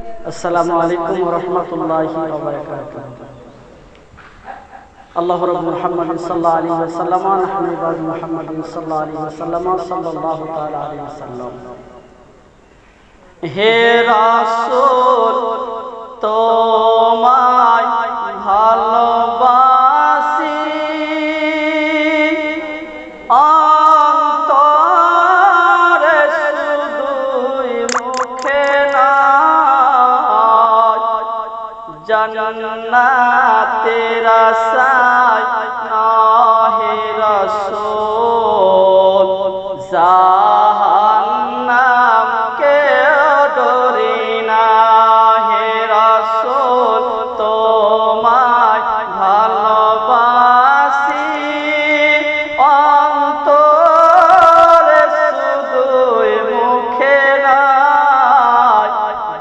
আসসালামু আলাইকুম রহমতুল্লাহি আল্লাহ রব মুহাম্মদ সাল্লাল্লাহু আলাইহি ওয়াসাল্লাম নাহনু ইবাদ মুহাম্মদ সাল্লাল্লাহু আলাইহি ওয়াসাল্লাম সাল্লাল্লাহু তাআলা আলাইহি ওয়াসাল্লাম হে রাসূল জন্নাতের আশায় নহে রাসূল। জাহান্নাম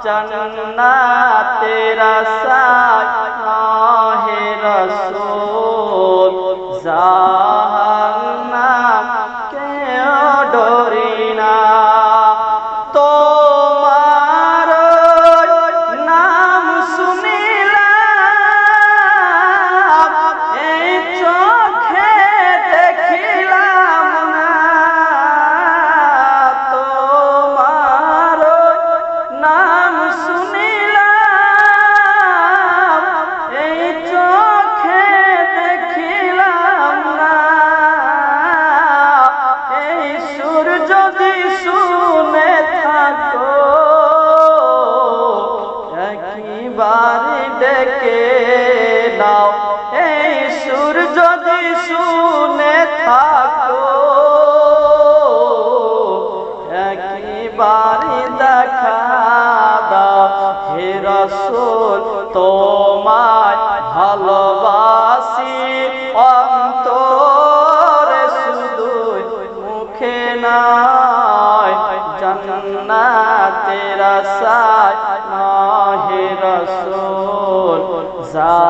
জন্নাতের আশায় না হে রাসূল ডেকে নাও। এই সুর যদি শুনে থাকো একবার দেখা দাও। হে রসুল, তোমায় ভালোবাসি। অন্তরে শুধু মুখে নাই জান্নাতের আশায় না হে রসুল। যা